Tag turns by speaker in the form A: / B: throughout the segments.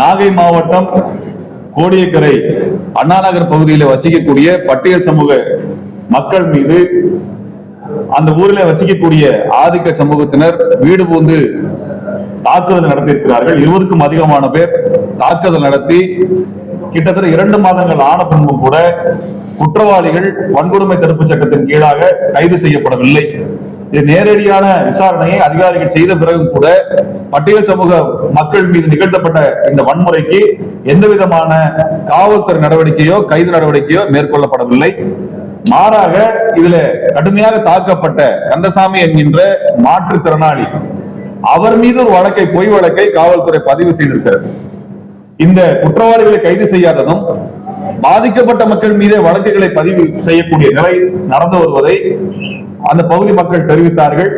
A: நாகை மாவட்டம் கோடியக்கரை அண்ணாநகர் பகுதியில் வசிக்கக்கூடிய பட்டியல் சமூக மக்கள் மீது அந்த ஊரில் வசிக்கக்கூடிய ஆதிக்க சமூகத்தினர் வீடு புகுந்து தாக்குதல் நடத்தியிருக்கிறார்கள். இருபதுக்கும் அதிகமான பேர் தாக்குதல் நடத்தி கிட்டத்தட்ட இரண்டு மாதங்கள் ஆன பின்பும் கூட குற்றவாளிகள் வன்கொடுமை தடுப்பு சட்டத்தின் கீழாக கைது செய்யப்படவில்லை. இது நேரடியான விசாரணையை அதிகாரிகள் செய்த பிறகும் கூட பட்டியல் சமூக மக்கள் மீது நிகழ்த்தப்பட்ட இந்த வன்முறைக்கு எந்த விதமான காவல்துறை நடவடிக்கையோ கைது நடவடிக்கையோ மேற்கொள்ளப்படவில்லை. மாறாக இதுல கடுமையாக தாக்கப்பட்ட கந்தசாமி என்கின்ற மாற்றுத்திறனாளி அவர் மீது ஒரு வழக்கை பொய் வழக்கை காவல்துறை பதிவு செய்திருக்கிறது. இந்த குற்றவாளிகளை கைது செய்யாததும் பாதிக்கப்பட்ட மக்கள் மீதே வழக்குகளை பதிவு செய்யக்கூடிய நிலை நடந்து வருவதை அந்த பகுதி மக்கள் தெரிவித்தார்கள்.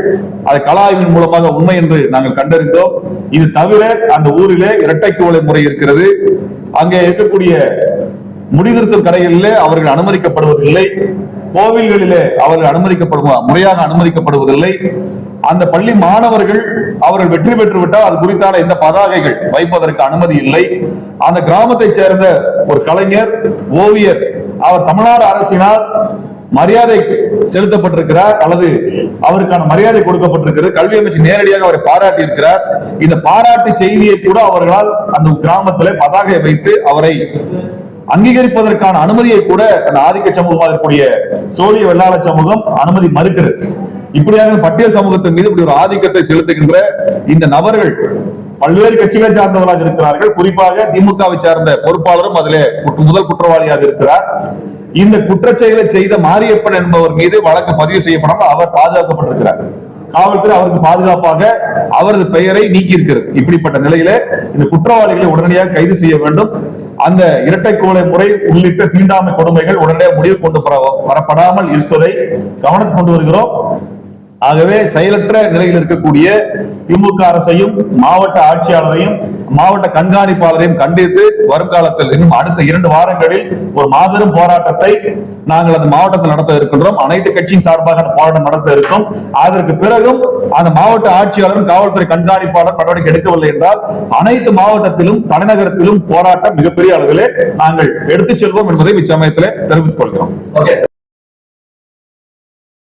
A: அதை கலாய்வின் ஆய்வின் மூலமாக உண்மை என்று நாங்கள் கண்டறிந்தோம். இது தவிர அந்த ஊரிலே இரட்டை குவளை முறை இருக்கிறது. அங்கே இருக்கக்கூடிய முடிதிருத்தல் கடைகளிலே அவர்கள் அனுமதிக்கப்படுவதில்லை. கோவில்களிலே அவர்கள் அனுமதிக்கப்படுவா முறையாக அனுமதிக்கப்படுவதில்லை. அந்த பள்ளி மாணவர்கள் அவர்கள் வெற்றி பெற்று விட்டால் அது குறித்தான எந்த பதாகைகள் வைப்பதற்கு அனுமதி இல்லை. அந்த கிராமத்தைச் சேர்ந்த ஒரு கலைஞர் ஓவியர் அவர் தமிழ்நாடு அரசினால் மரியாதை செலுத்தப்பட்டிருக்கிறார் அல்லது அவருக்கான மரியாதை கொடுக்கப்பட்டிருக்கிறது. கல்வி அமைச்சர் நேரடியாக அவரை பாராட்டி இருக்கிறார் இந்த பாராட்டு செய்தியை கூட அவர்களால் அந்த கிராமத்திலே பதாகை வைத்து அவரை அங்கீகரிப்பதற்கான அனுமதியை கூட அந்த ஆதிக்க சமூகமாக இருக்கக்கூடிய சோழிய வெள்ளாள சமூகம் அனுமதி மறுக்கிறது. இப்படியாக பட்டியல் சமூகத்தின் மீது இப்படி ஒரு ஆதிக்கத்தை செலுத்துகின்ற இந்த நபர்கள் பல்வேறு கட்சிகளை சார்ந்தவர்களாக இருக்கிறார்கள். குறிப்பாக திமுகவை சார்ந்த பொறுப்பாளரும் அதிலே முதல் குற்றவாளியாக இருக்கிறார். இந்த குற்றச்செயலை செய்த மாரியப்பன் என்பவர் மீது வழக்கு பதிவு செய்யப்படாமல் அவர் பாதுகாக்கப்பட்டிருக்கிறார். காவல்துறை அவருக்கு பாதுகாப்பாக அவரது பெயரை நீக்கி இருக்கிறது இப்படிப்பட்ட நிலையில இந்த குற்றவாளிகளை உடனடியாக கைது செய்ய வேண்டும். அந்த இரட்டை கோலை முறை உள்ளிட்ட தீண்டாமை கொடுமைகள் உடனே முடிவு கொண்டு வரப்படாமல் இருப்பதை கவனத்து கொண்டு வருகிறோம். ஆகவே செயலற்ற நிலையில் இருக்கக்கூடிய திமுக அரசையும் மாவட்ட ஆட்சியாளரையும் மாவட்ட கண்காணிப்பாளரையும் கண்டித்து வருங்காலத்தில் இன்னும் அடுத்த இரண்டு வாரங்களில் ஒரு மாபெரும் போராட்டத்தை நாங்கள் அந்த மாவட்டத்தில் நடத்த இருக்கின்றோம். அனைத்து கட்சியின் சார்பாக அந்த போராட்டம் நடத்த இருக்கும். அதற்கு பிறகும் அந்த மாவட்ட ஆட்சியாளரும் காவல்துறை கண்காணிப்பாளர் நடவடிக்கை எடுக்கவில்லை என்றால் அனைத்து மாவட்டத்திலும் தலைநகரத்திலும் போராட்டம் மிகப்பெரிய அளவிலே நாங்கள் எடுத்துச் செல்வோம் என்பதை இச்சமயத்தில் தெரிவித்துக் கொள்கிறோம்.
B: ஓகே